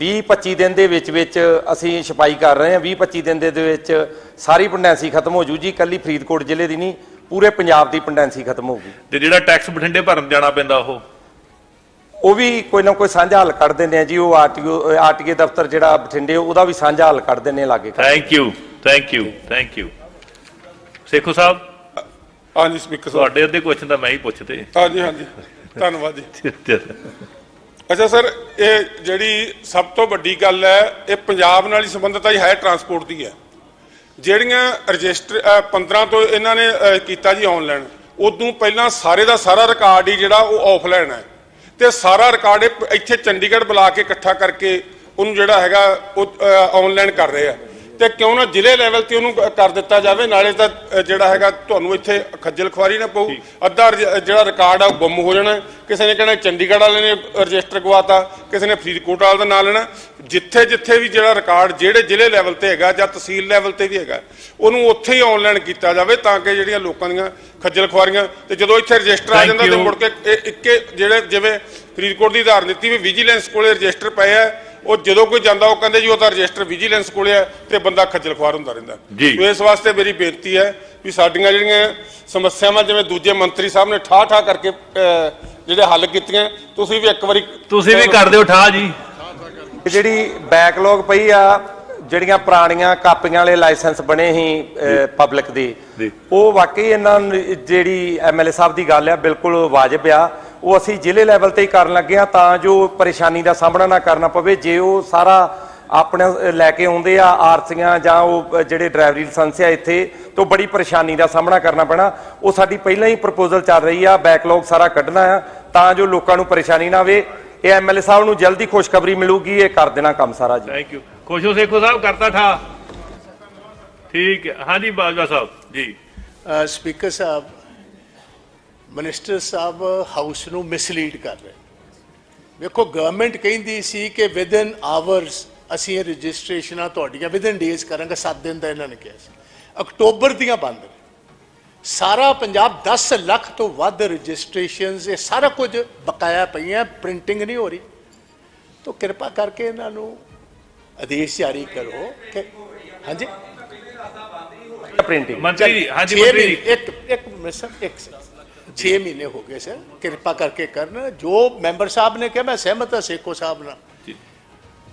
Speaker 4: 20 25 ਦਿਨ ਦੇ ਵਿੱਚ ਵਿੱਚ ਅਸੀਂ ਛਪਾਈ ਕਰ ਰਹੇ ਹਾਂ। 20 25 ਦਿਨ ਦੇ ਦੇ ਵਿੱਚ ਸਾਰੀ ਪੰਡੈਂਸੀ ਖਤਮ ਹੋ ਜੂ ਜੀ। ਕੱਲੀ ਫਰੀਦਕੋਟ ਜ਼ਿਲ੍ਹੇ ਦੀ ਨਹੀਂ ਪੂਰੇ ਪੰਜਾਬ ਦੀ ਪੰਡੈਂਸੀ ਖਤਮ ਹੋਊਗੀ
Speaker 3: ਤੇ ਜਿਹੜਾ ਟੈਕਸ ਬਠਿੰਡੇ ਭਰਨ ਜਾਣਾ ਪੈਂਦਾ ਉਹ?
Speaker 4: ਉਹ ਵੀ ਕੋਈ ਨਾ ਕੋਈ ਸਾਂਝਾ ਹੱਲ ਕੱਢ ਦਿੰਦੇ ਆ ਜੀ। ਉਹ ਆਰਟੀਓ ਆਰਟੀਏ ਦਫ਼ਤਰ ਜਿਹੜਾ ਬਠਿੰਡੇ ਉਹਦਾ ਵੀ ਸਾਂਝਾ ਹੱਲ ਕੱਢ ਦਿੰਦੇ ਲਾਗੇ
Speaker 3: thank you thank you thank you Sekhon Sahib
Speaker 2: ਹਾਂਜੀ ਸਪੀਕਰ ਸਾਹਿਬ।
Speaker 3: ਤੁਹਾਡੇ ਅੱਧੇ ਕੁਐਸਚਨ ਤਾਂ ਮੈਂ ਹੀ ਪੁੱਛਦੇ।
Speaker 2: ਹਾਂਜੀ ਹਾਂਜੀ। ਧੰਨਵਾਦ ਜੀ। ਅੱਛਾ। ਸਰ ਇਹ ਜਿਹੜੀ ਸਭ ਤੋਂ ਵੱਡੀ ਗੱਲ ਹੈ ਇਹ ਪੰਜਾਬ ਨਾਲ ਹੀ ਸੰਬੰਧਿਤ ਹੈ ਹੈ ਟਰਾਂਸਪੋਰਟ ਦੀ ਹੈ? ਜਿਹੜੀਆਂ ਰਜਿਸਟਰ ਅ, 15 ਤੋਂ ਇਹਨਾਂ ਨੇ ਕੀਤਾ ਜੀ ਆਨਲਾਈਨ ਉਦੋਂ ਪਹਿਲਾਂ ਸਾਰੇ ਦਾ ਸਾਰਾ ਰਿਕਾਰਡ ਹੀ ਜਿਹੜਾ ਉਹ ਆਫਲਾਈਨ ਹੈ। ਤੇ ਸਾਰਾ ਰਿਕਾਰਡ ਇੱਥੇ ਚੰਡੀਗੜ੍ਹ ਬੁਲਾ ਕੇ ਇਕੱਠਾ ਕਰਕੇ ਉਹਨੂੰ ਜਿਹੜਾ ਹੈਗਾ ਉਹ ਆਨਲਾਈਨ ਕਰ ਰਹੇ ਆ। ਤੇ ਕਿਉਂ ਨਾ ਜ਼ਿਲ੍ਹੇ ਲੈਵਲ ਤੇ ਉਹਨੂੰ ਕਰ ਦਿੱਤਾ ਜਾਵੇ ਨਾਲੇ ਤਾਂ ਜਿਹੜਾ ਹੈਗਾ ਤੁਹਾਨੂੰ ਇੱਥੇ ਖੱਜਲ ਖੁਆਰੀ ਨਾ ਪਊ। ਅੱਧਾ ਜਿਹੜਾ ਰਿਕਾਰਡ ਆ ਉਹ ਗੁੰਮ ਹੋ ਜਾਣਾ। ਕਿਸੇ ਨੇ ਕਹਿਣਾ ਚੰਡੀਗੜ੍ਹ ਵਾਲੇ ਨੇ ਰਜਿਸਟਰ ਗਵਾਤਾ ਕਿਸੇ ਨੇ ਫਰੀਦਕੋਟ ਵਾਲੇ ਦਾ ਨਾਂ ਲੈਣਾ। ਜਿੱਥੇ ਜਿੱਥੇ ਵੀ ਜਿਹੜਾ ਰਿਕਾਰਡ ਜਿਹੜੇ ਜ਼ਿਲ੍ਹੇ ਲੈਵਲ ਤੇ ਹੈਗਾ ਜਾਂ ਤਹਿਸੀਲ ਲੈਵਲ ਤੇ ਵੀ ਹੈਗਾ ਉਹਨੂੰ ਉੱਥੇ ਹੀ ਆਨਲਾਈਨ ਕੀਤਾ ਜਾਵੇ ਤਾਂ ਕਿ ਜਿਹੜੀਆਂ ਲੋਕਾਂ ਦੀਆਂ ਖੱਜਲ ਖੁਆਰੀਆਂ ਤੇ ਜਦੋਂ ਇੱਥੇ ਰਜਿਸਟਰ ਆ ਜਾਂਦਾ ਤੇ. ਮੁੜ ਕੇ ਇੱਕੇ ਜਿਹੜੇ ਜਿਵੇਂ ਫਰੀਦਕੋਟ ਦੀ ਉਦਾਹਰਨ ਦਿੱਤੀ ਵੀ ਵਿਜੀਲੈਂਸ ਕੋਲੇ ਰਜਿਸਟਰ ਪਏ ਆ ਉਹ ਜਦੋਂ ਕੋਈ ਜਾਂਦਾ ਉਹ ਕਹਿੰਦੇ ਜੀ ਉਹਦਾ ਰਜਿਸਟਰ ਵਿਜੀਲੈਂਸ ਕੋਲੇ ਹੈ ਤੇ ਬੰਦਾ ਖੱਜਲ ਖੁਆਰ ਹੁੰਦਾ ਰਹਿੰਦਾ
Speaker 3: ਜੀ।
Speaker 2: ਸੋ ਇਸ ਵਾਸਤੇ ਮੇਰੀ ਬੇਨਤੀ ਹੈ ਵੀ ਸਾਡੀਆਂ ਜਿਹੜੀਆਂ ਸਮੱਸਿਆਵਾਂ ਜਿਵੇਂ ਦੂਜੇ ਮੰਤਰੀ ਸਾਹਿਬ ਨੇ ਠਾਹ ਠਾਹ ਕਰਕੇ ਅਹ, ਜਿਹੜੇ ਹੱਲ ਕੀਤੀਆਂ ਤੁਸੀਂ ਵੀ ਇੱਕ ਵਾਰੀ
Speaker 3: ਤੁਸੀਂ ਵੀ ਕਰ ਦਿਓ ਠਾ ਜੀ
Speaker 4: ਇਹ ਜਿਹੜੀ ਬੈਕਲੌਗ ਪਈ ਆ ਜਿਹੜੀਆਂ ਪੁਰਾਣੀਆਂ ਕਾਪੀਆਂ ਵਾਲੇ ਲਾਇਸੈਂਸ ਬਣੇ ਸੀ ਪਬਲਿਕ ਦੇ
Speaker 3: ਜੀ।
Speaker 4: ਉਹ ਵਾਕਈ ਇਹਨਾਂ ਨੂੰ ਜਿਹੜੀ ਐਮਐਲਏ ਸਾਹਿਬ ਦੀ ਗੱਲ ਆ ਬਿਲਕੁਲ ਵਾਜਬ ਆ ਉਹ ਅਸੀਂ ਜ਼ਿਲ੍ਹੇ ਲੈਵਲ ਤੇ ਹੀ ਕਰਨ ਲੱਗੇ ਆ ਤਾਂ ਜੋ ਪਰੇਸ਼ਾਨੀ ਦਾ ਸਾਹਮਣਾ ਨਾ ਕਰਨਾ ਪਵੇ। ਜੇ ਉਹ ਸਾਰਾ ਆਪਣੇ ਲੈ ਕੇ ਆਉਂਦੇ ਆ ਆਰਸੀਆਂ ਜਾਂ ਉਹ ਜਿਹੜੇ ਡਰਾਈਵਰੀ ਲਾਇਸੈਂਸ ਆ ਇੱਥੇ ਤੋਂ ਬੜੀ ਪਰੇਸ਼ਾਨੀ ਦਾ ਸਾਹਮਣਾ ਕਰਨਾ ਪੈਣਾ। ਉਹ ਸਾਡੀ ਪਹਿਲਾਂ ਹੀ ਪ੍ਰਪੋਜ਼ਲ ਚੱਲ ਰਹੀ ਆ ਬੈਕਲੌਗ ਸਾਰਾ ਕੱਢਣਾ ਆ ਤਾਂ ਜੋ ਲੋਕਾਂ ਨੂੰ ਪਰੇਸ਼ਾਨੀ ਨਾ ਆਵੇ। ਇਹ ਐਮਐਲਏ ਸਾਹਿਬ ਨੂੰ ਜਲਦੀ ਖੁਸ਼ਖਬਰੀ ਮਿਲੂਗੀ ਇਹ ਕਰ ਦੇਣਾ ਕੰਮ ਸਾਰਾ ਜੀ।
Speaker 3: ਥੈਂਕ ਯੂ ਖੁਸ਼ੋ ਸੇਖੋ ਸਾਹਿਬ ਕਰਤਾ ਠਾ। ਠੀਕ ਹੈ ਹਾਂਜੀ ਬਾਜਵਾ ਸਾਹਿਬ ਜੀ।
Speaker 5: ਸਪੀਕਰ ਸਾਹਿਬ ਮਿਨਿਸਟਰ ਸਾਹਿਬ ਹਾਊਸ ਨੂੰ ਮਿਸਲੀਡ ਕਰ ਰਹੇ ਵੇਖੋ ਗਵਰਨਮੈਂਟ ਕਹਿੰਦੀ ਸੀ ਕਿ ਵਿਦਨ ਆਵਰਸ ਅਸੀਂ ਇਹ ਰਜਿਸਟ੍ਰੇਸ਼ਨਾਂ ਤੁਹਾਡੀਆਂ ਵਿਦਨ ਡੇਜ਼ ਕਰਾਂਗੇ 7 ਦਿਨ ਦਾ ਇਹਨਾਂ ਨੇ ਕਿਹਾ ਸੀ। ਅਕਤੂਬਰ ਦੀਆਂ ਬੰਦ ਸਾਰਾ ਪੰਜਾਬ 10 ਲੱਖ ਤੋਂ ਵੱਧ ਰਜਿਸਟ੍ਰੇਸ਼ਨਸ ਇਹ ਸਾਰਾ ਕੁਝ ਬਕਾਇਆ ਪਈਆਂ ਪ੍ਰਿੰਟਿੰਗ ਨਹੀਂ ਹੋ ਰਹੀ। ਤਾਂ ਕਿਰਪਾ ਕਰਕੇ ਇਹਨਾਂ ਨੂੰ ਆਦੇਸ਼ ਜਾਰੀ ਕਰੋ ਕਿ ਹਾਂਜੀ?
Speaker 4: ਪ੍ਰਿੰਟਿੰਗ
Speaker 3: ਮੰਤਰੀ ਜੀ ਹਾਂਜੀ ਮੰਤਰੀ ਜੀ।
Speaker 5: ਇੱਕ ਇੱਕ ਮਿੰਟ ਸਰ ਇੱਕ 6 ਮਹੀਨੇ ਹੋ ਗਏ ਸਰ ਕਿਰਪਾ ਕਰਕੇ ਕਰਨ। ਜੋ ਮੈਂਬਰ ਸਾਹਿਬ ਨੇ ਕਿਹਾ ਮੈਂ ਸਹਿਮਤ ਹਾਂ ਸੇਖੋ ਸਾਹਿਬ ਨਾਲ।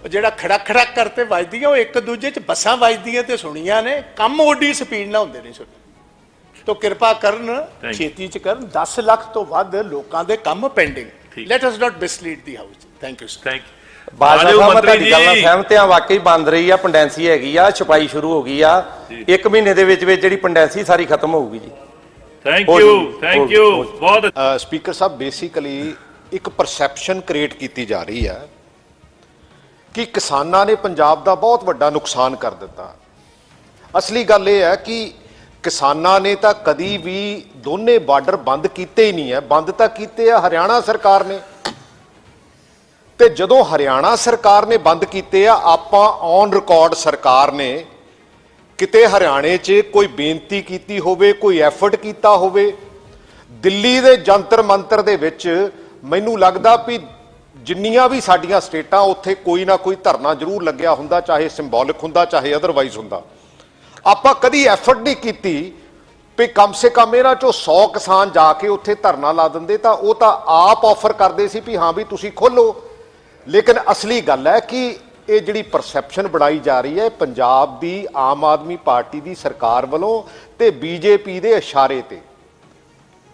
Speaker 5: ਜਿਹੜਾ ਖੜਾ ਖੜਾ ਕਰਤੇ ਵੱਜਦੀਆਂ ਉਹ ਇੱਕ ਦੂਜੇ ਚ ਬੱਸਾਂ ਵੱਜਦੀਆਂ ਤੇ ਸੁਣੀਆਂ ਨੇ। ਕੰਮ ਓਡੀ ਸਪੀਡ ਨਾਲ ਹੁੰਦੇ ਨਹੀਂ ਸੁਣ ਤੋ ਕਿਰਪਾ ਕਰਨ. ਛੇਤੀ ਚ ਕਰਨ। 10 ਲੱਖ ਤੋਂ ਵੱਧ ਲੋਕਾਂ ਦੇ ਕੰਮ ਪੈਂਡਿੰਗ
Speaker 3: ਠੀਕ।
Speaker 5: Let us not mislead the house thank you sir
Speaker 3: thank
Speaker 4: Bajwa
Speaker 3: ਆਜੋ
Speaker 4: ਸਾਹਿਬ ਮੈਂ
Speaker 3: ਮੰਤਰੀ
Speaker 4: ਤੁਹਾਡੀ ਗੱਲ ਨਾਲ
Speaker 3: ਜੀ।
Speaker 4: ਸਹਿਮਤ ਹਾਂ। ਵਾਕਈ ਬੰਦ ਰਹੀ ਆ ਪੰਡੈਂਸੀ ਹੈਗੀ ਆ ਛਪਾਈ ਸ਼ੁਰੂ ਹੋ ਗਈ ਆ। ਇੱਕ ਮਹੀਨੇ ਦੇ ਵਿੱਚ ਵਿੱਚ ਜਿਹੜੀ ਪੰਡੈਂਸੀ ਸਾਰੀ ਖਤਮ ਹੋਊਗੀ ਜੀ।
Speaker 3: Thank you thank you. ਬਹੁਤ
Speaker 6: ਸਪੀਕਰ ਸਾਹਿਬ ਬੇਸਿਕਲੀ ਇੱਕ ਪਰਸੈਪਸ਼ਨ ਕ੍ਰੀਏਟ ਕੀਤੀ ਜਾ ਰਹੀ ਹੈ ਕਿ ਕਿਸਾਨਾਂ ਨੇ ਪੰਜਾਬ ਦਾ ਬਹੁਤ ਵੱਡਾ ਨੁਕਸਾਨ ਕਰ ਦਿੱਤਾ। ਅਸਲੀ ਗੱਲ ਇਹ ਹੈ ਕਿ ਕਿਸਾਨਾਂ ਨੇ ਤਾਂ ਕਦੀ ਵੀ ਦੋਨੇ ਬਾਰਡਰ ਬੰਦ ਕੀਤੇ ਹੀ ਨਹੀਂ ਹੈ। ਬੰਦ ਤਾਂ ਕੀਤੇ ਆ ਹਰਿਆਣਾ ਸਰਕਾਰ ਨੇ। ਤੇ ਜਦੋਂ ਹਰਿਆਣਾ ਸਰਕਾਰ ਨੇ ਬੰਦ ਕੀਤੇ ਆ ਆਪਾਂ ਔਨ ਰਿਕਾਰਡ ਸਰਕਾਰ ਨੇ ਕਿਤੇ ਹਰਿਆਣੇ 'ਚ ਕੋਈ ਬੇਨਤੀ ਕੀਤੀ ਹੋਵੇ, ਕੋਈ ਐਫਰਟ ਕੀਤਾ ਹੋਵੇ, ਦਿੱਲੀ ਦੇ ਜੰਤਰ ਮੰਤਰ ਦੇ ਵਿੱਚ ਮੈਨੂੰ ਲੱਗਦਾ ਵੀ ਜਿੰਨੀਆਂ ਵੀ ਸਾਡੀਆਂ ਸਟੇਟਾਂ, ਉੱਥੇ ਕੋਈ ਨਾ ਕੋਈ ਧਰਨਾ ਜ਼ਰੂਰ ਲੱਗਿਆ ਹੁੰਦਾ, ਚਾਹੇ ਸਿੰਬੋਲਿਕ ਹੁੰਦਾ, ਚਾਹੇ ਅਦਰਵਾਈਜ਼ ਹੁੰਦਾ। ਆਪਾਂ ਕਦੀ ਐਫਰਟ ਨਹੀਂ ਕੀਤੀ ਵੀ ਕਮ ਸੇ ਕਮ ਇਹਨਾਂ ਚੋਂ 100 ਕਿਸਾਨ ਜਾ ਕੇ ਉੱਥੇ ਧਰਨਾ ਲਾ ਦਿੰਦੇ, ਤਾਂ ਉਹ ਤਾਂ ਆਪ ਆਫਰ ਕਰਦੇ ਸੀ ਵੀ ਹਾਂ ਵੀ ਤੁਸੀਂ ਖੋਲੋ ਲੇਕਿਨ ਅਸਲੀ ਗੱਲ ਹੈ ਕਿ ਇਹ ਜਿਹੜੀ ਪਰਸੈਪਸ਼ਨ ਬਣਾਈ ਜਾ ਰਹੀ ਹੈ ਪੰਜਾਬ ਦੀ ਆਮ ਆਦਮੀ ਪਾਰਟੀ ਦੀ ਸਰਕਾਰ ਵੱਲੋਂ ਤੇ ਬੀਜੇਪੀ ਦੇ ਇਸ਼ਾਰੇ ਤੇ।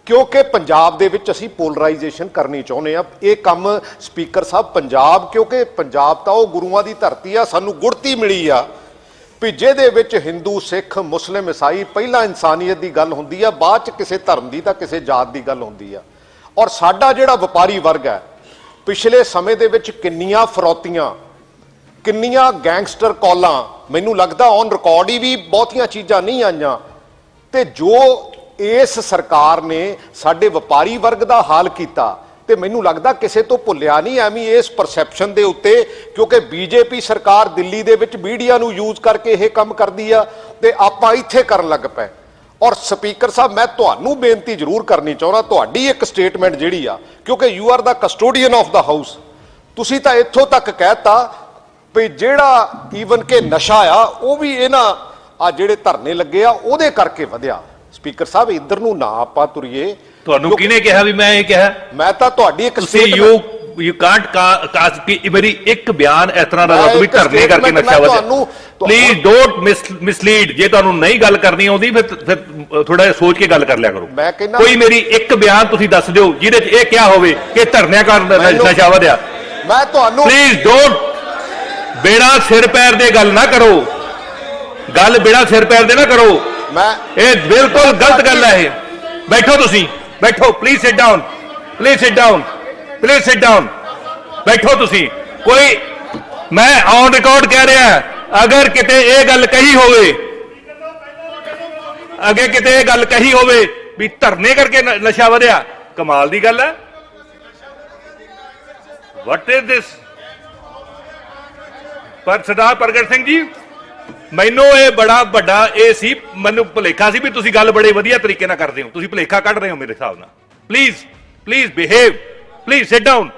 Speaker 6: ਕਿਉਂਕਿ ਪੰਜਾਬ ਦੇ ਵਿੱਚ ਅਸੀਂ ਪੋਲਰਾਈਜੇਸ਼ਨ ਕਰਨੀ ਚਾਹੁੰਦੇ ਆ ਇਹ ਕੰਮ ਸਪੀਕਰ ਸਾਹਿਬ ਪੰਜਾਬ, ਕਿਉਂਕਿ ਪੰਜਾਬ ਤਾਂ ਉਹ ਗੁਰੂਆਂ ਦੀ ਧਰਤੀ ਆ, ਸਾਨੂੰ ਗੁੜਤੀ ਮਿਲੀ ਆ। ਵੀ ਜਿਹਦੇ ਵਿੱਚ ਹਿੰਦੂ ਸਿੱਖ ਮੁਸਲਿਮ ਈਸਾਈ ਪਹਿਲਾਂ ਇਨਸਾਨੀਅਤ ਦੀ ਗੱਲ ਹੁੰਦੀ ਆ, ਬਾਅਦ ਚ ਕਿਸੇ ਧਰਮ ਦੀ ਤਾਂ ਕਿਸੇ ਜਾਤ ਦੀ ਗੱਲ ਹੁੰਦੀ ਆ। ਔਰ ਸਾਡਾ ਜਿਹੜਾ ਵਪਾਰੀ ਵਰਗ ਹੈ, ਪਿਛਲੇ ਸਮੇਂ ਦੇ ਵਿੱਚ ਕਿੰਨੀਆਂ ਫਰੋਤੀਆਂ ਕਿੰਨੀਆਂ ਗੈਂਗਸਟਰ ਕਾਲਾਂ? ਮੈਨੂੰ ਲੱਗਦਾ ਔਨ ਰਿਕਾਰਡ ਹੀ ਵੀ ਬਹੁਤੀਆਂ ਚੀਜ਼ਾਂ ਨਹੀਂ ਆਈਆਂ। ਤੇ ਜੋ ਇਸ ਸਰਕਾਰ ਨੇ ਸਾਡੇ ਵਪਾਰੀ ਵਰਗ ਦਾ ਹਾਲ ਕੀਤਾ, ਤੇ ਮੈਨੂੰ ਲੱਗਦਾ ਕਿਸੇ ਤੋਂ ਭੁੱਲਿਆ ਨਹੀਂ ਐਵੇਂ ਇਸ ਪਰਸੈਪਸ਼ਨ ਦੇ ਉੱਤੇ, ਕਿਉਂਕਿ ਬੀਜੇਪੀ ਸਰਕਾਰ ਦਿੱਲੀ ਦੇ ਵਿੱਚ ਮੀਡੀਆ ਨੂੰ ਯੂਜ਼ ਕਰਕੇ ਇਹ ਕੰਮ ਕਰਦੀ ਆ, ਤੇ ਆਪਾਂ ਇੱਥੇ ਕਰਨ ਲੱਗ ਪਏ। ਔਰ ਸਪੀਕਰ ਸਾਹਿਬ, ਮੈਂ ਤੁਹਾਨੂੰ ਬੇਨਤੀ ਜ਼ਰੂਰ ਕਰਨੀ ਚਾਹੁੰਦਾ, ਤੁਹਾਡੀ ਇੱਕ ਸਟੇਟਮੈਂਟ ਜਿਹੜੀ ਆ, ਕਿਉਂਕਿ you are the custodian of the house ਤੁਸੀਂ ਤਾਂ ਇੱਥੋਂ ਤੱਕ ਕਹਿਤਾ ਵੀ ਜਿਹੜਾ ਈਵਨ ਕਿ ਨਸ਼ਾ ਆ ਉਹ ਵੀ ਇਹਨਾਂ ਆ ਜਿਹੜੇ ਧਰਨੇ ਲੱਗੇ ਆ ਉਹਦੇ ਕਰਕੇ ਵਧਿਆ। ਸਪੀਕਰ ਸਾਹਿਬ ਇੱਧਰ ਨੂੰ ਨਾ ਆਪਾਂ ਤੁਰੀਏ।
Speaker 3: ਤੁਹਾਨੂੰ ਕਿਹਨੇ ਕਿਹਾ ਵੀ ਮੈਂ ਇਹ ਕਿਹਾ?
Speaker 6: ਮੈਂ ਤਾਂ ਤੁਹਾਡੀ ਇੱਕ
Speaker 3: ਤੁਸੀਂ ਯੂ ਯੂ ਕਾਂਟ ਕਾਸ ਕਿ ਮੇਰੀ ਇੱਕ ਬਿਆਨ ਇਸ ਤਰ੍ਹਾਂ ਦਾ ਵੀ ਧਰਨੇ ਕਰਕੇ ਨਸ਼ਾ ਵਧਿਆ। ਪਲੀਜ਼ ਡੋਨਟ ਮਿਸਲੀਡ ਜੇ ਤੁਹਾਨੂੰ ਨਹੀਂ ਗੱਲ ਕਰਨੀ ਆਉਂਦੀ ਫਿਰ ਫਿਰ ਥੋੜਾ ਜਿਹਾ ਸੋਚ ਕੇ ਗੱਲ ਕਰ ਲਿਆ ਕਰੋ।
Speaker 6: ਮੈਂ ਕਹਿੰਦਾ-
Speaker 3: ਕੋਈ ਮੇਰੀ ਇੱਕ ਬਿਆਨ ਤੁਸੀਂ ਦੱਸ ਦਿਓ ਜਿਹਦੇ 'ਚ ਇਹ ਕਿਹਾ ਹੋਵੇ ਕਿ ਧਰਨਿਆਂ ਕਾਰਨ ਨਸ਼ਾ ਵਧਿਆ।
Speaker 6: ਮੈਂ ਤੁਹਾਨੂੰ
Speaker 3: ਪਲੀਜ਼ ਡੋਨਟ ਬੇੜਾ ਸਿਰ ਪੈਰ ਦੇ ਗੱਲ ਨਾ ਕਰੋ। ਗੱਲ ਬੇੜਾ ਸਿਰ ਪੈਰ ਦੇ ਨਾ ਕਰੋ।
Speaker 6: ਮੈਂ
Speaker 3: ਇਹ ਬਿਲਕੁਲ ਗਲਤ ਗੱਲ ਹੈ ਇਹ। ਬੈਠੋ ਤੁਸੀਂ। ਬੈਠੋ please sit down please sit down please sit down ਬੈਠੋ ਤੁਸੀਂ। ਕੋਈ ਮੈਂ ਔਨ ਰਿਕਾਰਡ ਕਹਿ ਰਿਹਾ ਅਗਰ ਕਿਤੇ ਇਹ ਗੱਲ ਕਹੀ ਹੋਵੇ ਅਗੇ ਕਿਤੇ ਇਹ ਗੱਲ ਕਹੀ ਹੋਵੇ ਵੀ ਧਰਨੇ ਕਰਕੇ ਨਸ਼ਾ ਵਧਿਆ ਕਮਾਲ ਦੀ ਗੱਲ ਹੈ। ਵਾਟ ਇਜ਼ ਦਿਸ ਪਰ ਸਰਦਾਰ ਪ੍ਰਗਟ ਸਿੰਘ ਜੀ, ਮੈਨੂੰ ਇਹ ਬੜਾ ਵੱਡਾ ਇਹ ਸੀ, ਮੈਨੂੰ ਭੁਲੇਖਾ ਸੀ ਵੀ ਤੁਸੀਂ ਗੱਲ ਬੜੇ ਵਧੀਆ ਤਰੀਕੇ ਨਾਲ ਕਰਦੇ ਹੋ। ਤੁਸੀਂ ਭੁਲੇਖਾ ਕੱਢ ਰਹੇ ਹੋ ਮੇਰੇ ਹਿਸਾਬ ਨਾਲ। Please please behave please sit down